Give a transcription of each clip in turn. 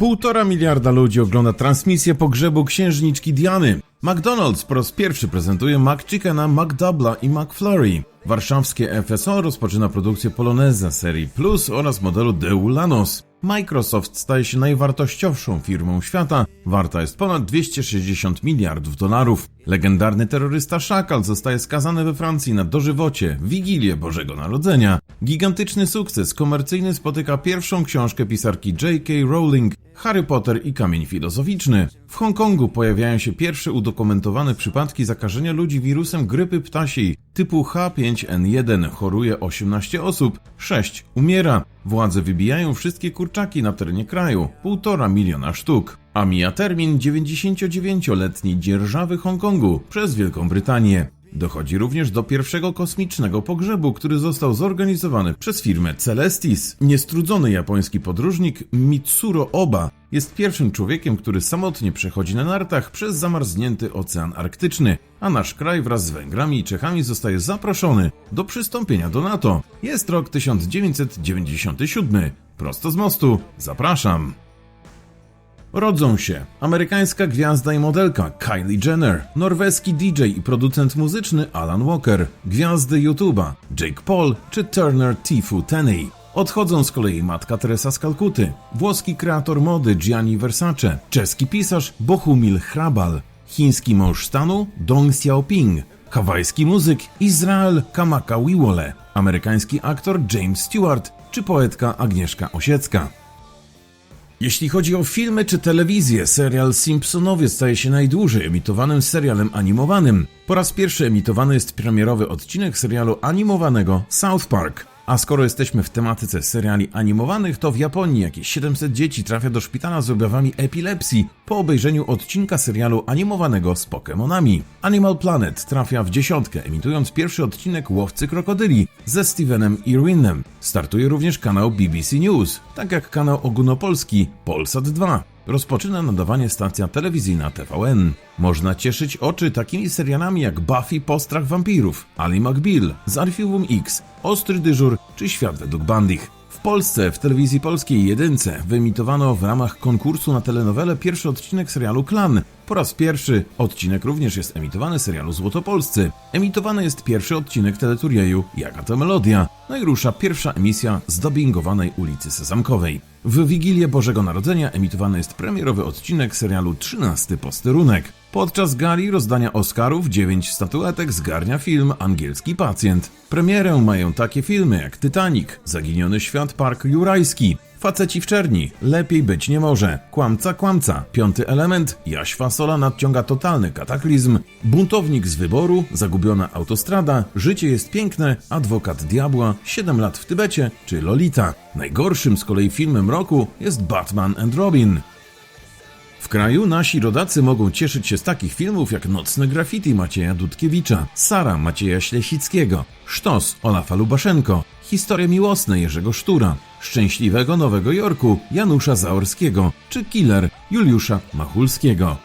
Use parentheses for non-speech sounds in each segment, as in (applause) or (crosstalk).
Półtora miliarda ludzi ogląda transmisję pogrzebu księżniczki Diany. McDonald's po raz pierwszy prezentuje McChickena, McDouble'a i McFlurry. Warszawskie FSO rozpoczyna produkcję Poloneza serii Plus oraz modelu Deu Lanos. Microsoft staje się najwartościowszą firmą świata, warta jest ponad 260 miliardów dolarów. Legendarny terrorysta Szakal zostaje skazany we Francji na dożywocie, Wigilię Bożego Narodzenia. Gigantyczny sukces komercyjny spotyka pierwszą książkę pisarki J.K. Rowling, Harry Potter i Kamień Filozoficzny. W Hongkongu pojawiają się pierwsze udokumentowane przypadki zakażenia ludzi wirusem grypy ptasiej typu H5N1. Choruje 18 osób, 6 umiera. Władze wybijają wszystkie kurczaki na terenie kraju, 1,5 miliona sztuk. A mija termin 99-letniej dzierżawy Hongkongu przez Wielką Brytanię. Dochodzi również do pierwszego kosmicznego pogrzebu, który został zorganizowany przez firmę Celestis. Niestrudzony japoński podróżnik Mitsuro Oba jest pierwszym człowiekiem, który samotnie przechodzi na nartach przez zamarznięty Ocean Arktyczny, a nasz kraj wraz z Węgrami i Czechami zostaje zaproszony do przystąpienia do NATO. Jest rok 1997. Prosto z mostu. Zapraszam. Rodzą się amerykańska gwiazda i modelka Kylie Jenner, norweski DJ i producent muzyczny Alan Walker, gwiazdy YouTube'a Jake Paul czy Turner Tifu Tenney. Odchodzą z kolei matka Teresa z Kalkuty, włoski kreator mody Gianni Versace, czeski pisarz Bohumil Hrabal, chiński mąż stanu Dong Xiaoping, hawajski muzyk Izrael Kamaka Wiwole, amerykański aktor James Stewart czy poetka Agnieszka Osiecka. Jeśli chodzi o filmy czy telewizję, serial Simpsonowie staje się najdłużej emitowanym serialem animowanym. Po raz pierwszy emitowany jest premierowy odcinek serialu animowanego South Park. A skoro jesteśmy w tematyce seriali animowanych, to w Japonii jakieś 700 dzieci trafia do szpitala z objawami epilepsji po obejrzeniu odcinka serialu animowanego z Pokémonami. Animal Planet trafia w dziesiątkę, emitując pierwszy odcinek Łowcy Krokodyli ze Stevenem Irwinem. Startuje również kanał BBC News, tak jak kanał ogólnopolski Polsat 2 rozpoczyna nadawanie stacja telewizyjna TVN. Można cieszyć oczy takimi serialami jak Buffy Postrach Wampirów, Ali McBeal, z Archiwum X, Ostry Dyżur czy Świat według Bandich. W Polsce w telewizji polskiej jedynce wyemitowano w ramach konkursu na telenowelę pierwszy odcinek serialu Klan. Po raz pierwszy odcinek również jest emitowany serialu Złotopolscy. Emitowany jest pierwszy odcinek teleturnieju Jaka to melodia. No i rusza pierwsza emisja zdubbingowanej ulicy Sezamkowej. W Wigilię Bożego Narodzenia emitowany jest premierowy odcinek serialu 13 Posterunek. Podczas gali rozdania Oscarów 9 statuetek zgarnia film Angielski Pacjent. Premierę mają takie filmy jak Titanic, Zaginiony Świat Park Jurajski, Faceci w czerni, lepiej być nie może. Kłamca, kłamca, piąty element, Jaś Fasola nadciąga totalny kataklizm, buntownik z wyboru, zagubiona autostrada, życie jest piękne, adwokat diabła, 7 lat w Tybecie czy Lolita. Najgorszym z kolei filmem roku jest Batman and Robin. W kraju nasi rodacy mogą cieszyć się z takich filmów jak Nocne graffiti Macieja Dudkiewicza, Sara Macieja Ślesickiego, Sztos Olafa Lubaszenko, Historie miłosne Jerzego Sztura, Szczęśliwego Nowego Jorku Janusza Zaorskiego czy Killer Juliusza Machulskiego.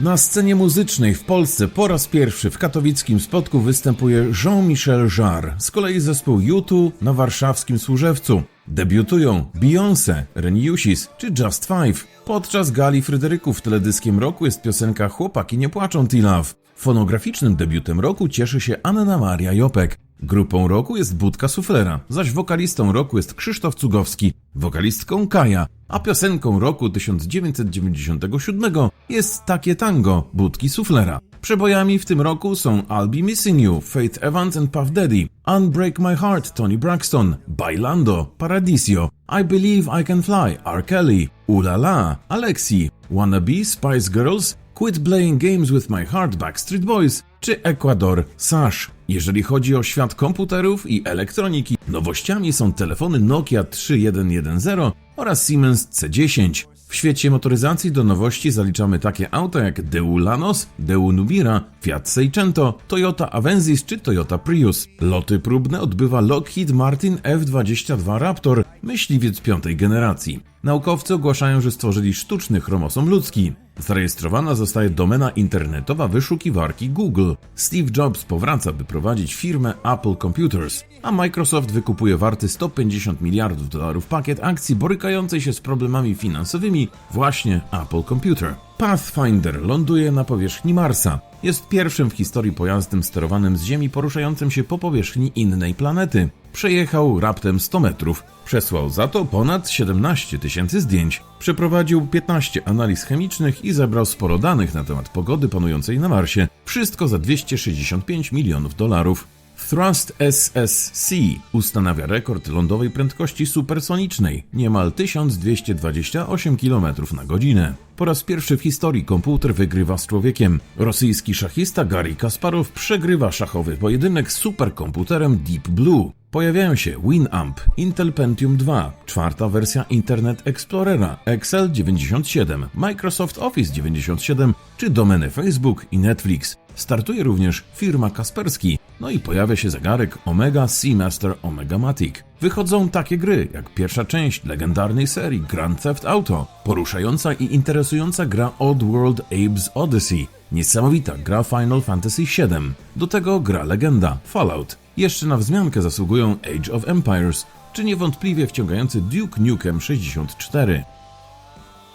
Na scenie muzycznej w Polsce po raz pierwszy w katowickim spotku występuje Jean-Michel Jarre, z kolei zespół U2 na warszawskim Służewcu. Debiutują Beyoncé, Reniusis czy Just Five. Podczas gali Fryderyków teledyskiem roku jest piosenka Chłopaki nie płaczą T-Love. Fonograficznym debiutem roku cieszy się Anna Maria Jopek. Grupą roku jest Budka Suflera, zaś wokalistą roku jest Krzysztof Cugowski, wokalistką Kaja, a piosenką roku 1997 jest Takie Tango Budki Suflera. Przebojami w tym roku są I'll Be Missing You, Faith Evans and Puff Daddy, Unbreak My Heart, Tony Braxton, Bailando, Paradiso, I Believe I Can Fly, R. Kelly, Ula La, Alexi, Wanna Be, Spice Girls, Quit Playing Games With My Heart, Backstreet Boys czy Ecuador, Sash. Jeżeli chodzi o świat komputerów i elektroniki, nowościami są telefony Nokia 3110 oraz Siemens C10. W świecie motoryzacji do nowości zaliczamy takie auta jak Deu Lanos, Deu Nubira, Fiat Seicento, Toyota Avensis czy Toyota Prius. Loty próbne odbywa Lockheed Martin F-22 Raptor myśliwiec piątej generacji. Naukowcy ogłaszają, że stworzyli sztuczny chromosom ludzki. Zarejestrowana zostaje domena internetowa wyszukiwarki Google. Steve Jobs powraca, by prowadzić firmę Apple Computers, a Microsoft wykupuje warty 150 miliardów dolarów pakiet akcji borykającej się z problemami finansowymi właśnie Apple Computer. Pathfinder ląduje na powierzchni Marsa. Jest pierwszym w historii pojazdem sterowanym z Ziemi poruszającym się po powierzchni innej planety. Przejechał raptem 100 metrów. Przesłał za to ponad 17 tysięcy zdjęć. Przeprowadził 15 analiz chemicznych i zebrał sporo danych na temat pogody panującej na Marsie. Wszystko za 265 milionów dolarów. Thrust SSC ustanawia rekord lądowej prędkości supersonicznej, niemal 1228 km na godzinę. Po raz pierwszy w historii komputer wygrywa z człowiekiem. Rosyjski szachista Garry Kasparow przegrywa szachowy pojedynek z superkomputerem Deep Blue. Pojawiają się Winamp, Intel Pentium 2, czwarta wersja Internet Explorera, Excel 97, Microsoft Office 97 czy domeny Facebook i Netflix. Startuje również firma Kaspersky, no i pojawia się zegarek Omega Seamaster Omega Matic. Wychodzą takie gry jak pierwsza część legendarnej serii Grand Theft Auto, poruszająca i interesująca gra Oddworld Abe's Odyssey, niesamowita gra Final Fantasy VII, do tego gra legenda Fallout. Jeszcze na wzmiankę zasługują Age of Empires, czy niewątpliwie wciągający Duke Nukem 64.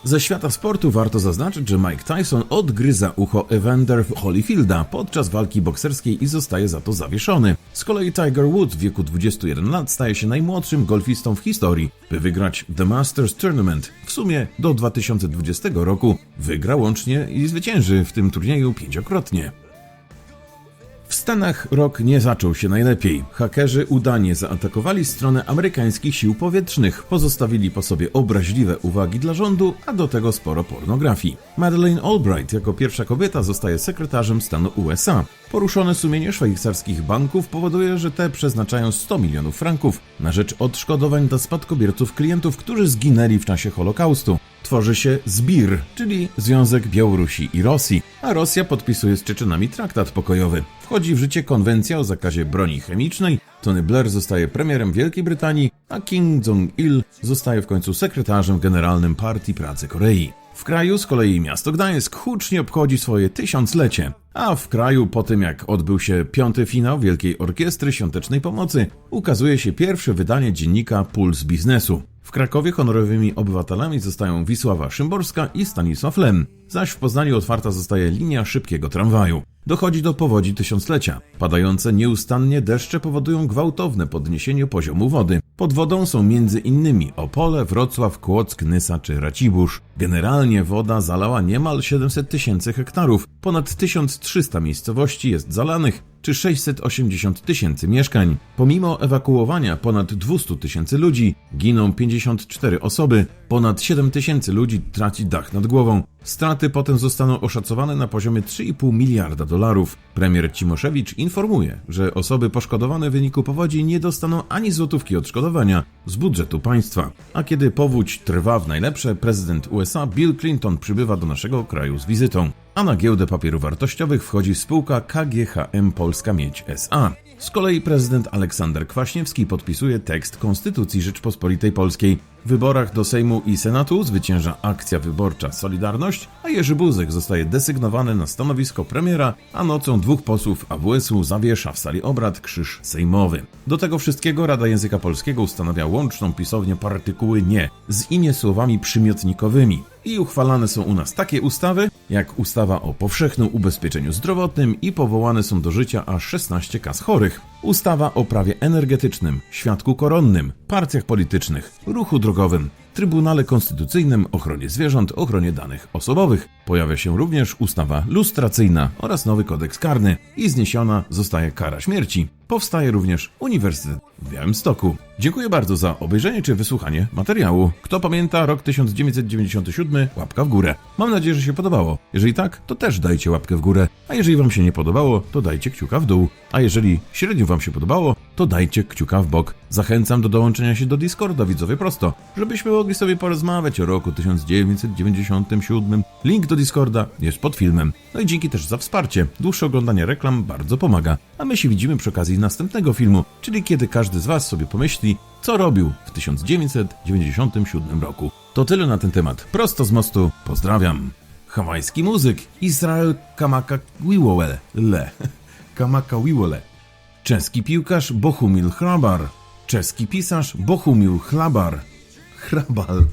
Ze świata sportu warto zaznaczyć, że Mike Tyson odgryza ucho Evander Holyfielda podczas walki bokserskiej i zostaje za to zawieszony. Z kolei Tiger Woods w wieku 21 lat staje się najmłodszym golfistą w historii, by wygrać The Masters Tournament. W sumie do 2020 roku wygra łącznie i zwycięży w tym turnieju pięciokrotnie. Stanach rok nie zaczął się najlepiej. Hakerzy udanie zaatakowali stronę amerykańskich sił powietrznych, pozostawili po sobie obraźliwe uwagi dla rządu, a do tego sporo pornografii. Madeleine Albright jako pierwsza kobieta zostaje sekretarzem stanu USA. Poruszone sumienie szwajcarskich banków powoduje, że te przeznaczają 100 milionów franków na rzecz odszkodowań dla spadkobierców klientów, którzy zginęli w czasie Holokaustu. Tworzy się ZBIR, czyli Związek Białorusi i Rosji, a Rosja podpisuje z Czeczynami traktat pokojowy. Wchodzi w życie konwencja o zakazie broni chemicznej, Tony Blair zostaje premierem Wielkiej Brytanii, a Kim Jong-il zostaje w końcu sekretarzem generalnym Partii Pracy Korei. W kraju z kolei miasto Gdańsk hucznie obchodzi swoje tysiąclecie, a w kraju po tym jak odbył się piąty finał Wielkiej Orkiestry Świątecznej Pomocy, ukazuje się pierwsze wydanie dziennika Puls Biznesu. W Krakowie honorowymi obywatelami zostają Wisława Szymborska i Stanisław Lem, zaś w Poznaniu otwarta zostaje linia szybkiego tramwaju. Dochodzi do powodzi tysiąclecia. Padające nieustannie deszcze powodują gwałtowne podniesienie poziomu wody. Pod wodą są innymi Opole, Wrocław, Kłock, Nysa czy Racibórz. Generalnie woda zalała niemal 700 tysięcy hektarów, ponad 1300 miejscowości jest zalanych, czy 680 tysięcy mieszkań. Pomimo ewakuowania ponad 200 tysięcy ludzi, giną 54 osoby, ponad 7 tysięcy ludzi traci dach nad głową. Straty potem zostaną oszacowane na poziomie 3,5 miliarda dolarów. Premier Cimoszewicz informuje, że osoby poszkodowane w wyniku powodzi nie dostaną ani złotówki odszkodowania z budżetu państwa. A kiedy powódź trwa w najlepsze, prezydent USA Bill Clinton przybywa do naszego kraju z wizytą. A na giełdę papierów wartościowych wchodzi spółka KGHM Polska Miedź SA. Z kolei prezydent Aleksander Kwaśniewski podpisuje tekst Konstytucji Rzeczpospolitej Polskiej. W wyborach do Sejmu i Senatu zwycięża akcja wyborcza Solidarność, a Jerzy Buzek zostaje desygnowany na stanowisko premiera, a nocą dwóch posłów AWS-u zawiesza w sali obrad krzyż sejmowy. Do tego wszystkiego Rada Języka Polskiego ustanawia łączną pisownię partykuły nie z imię słowami przymiotnikowymi. I uchwalane są u nas takie ustawy, jak ustawa o powszechnym ubezpieczeniu zdrowotnym i powołane są do życia aż 16 kas chorych. Ustawa o prawie energetycznym, świadku koronnym, partiach politycznych, ruchu drogowym, Trybunale Konstytucyjnym, ochronie zwierząt, ochronie danych osobowych. Pojawia się również ustawa lustracyjna oraz nowy kodeks karny i zniesiona zostaje kara śmierci. Powstaje również Uniwersytet w Białymstoku. Dziękuję bardzo za obejrzenie czy wysłuchanie materiału. Kto pamięta rok 1997, łapka w górę. Mam nadzieję, że się podobało. Jeżeli tak, to też dajcie łapkę w górę. A jeżeli Wam się nie podobało, to dajcie kciuka w dół. A jeżeli średnio Wam się podobało, to dajcie kciuka w bok. Zachęcam do dołączenia się do Discorda, widzowie, prosto, żebyśmy mogli sobie porozmawiać o roku 1997. Link do Discorda jest pod filmem. No i dzięki też za wsparcie. Dłuższe oglądanie reklam bardzo pomaga. A my się widzimy przy okazji następnego filmu, czyli kiedy każdy z Was sobie pomyśli, co robił w 1997 roku. To tyle na ten temat. Prosto z mostu. Pozdrawiam. Hawajski muzyk Israel Kamakawiwole. Le. (laughs) Kamakawiwole. Czeski piłkarz Bohumil Hrabar. Czeski pisarz Bohumil Chlabar. Hrabal.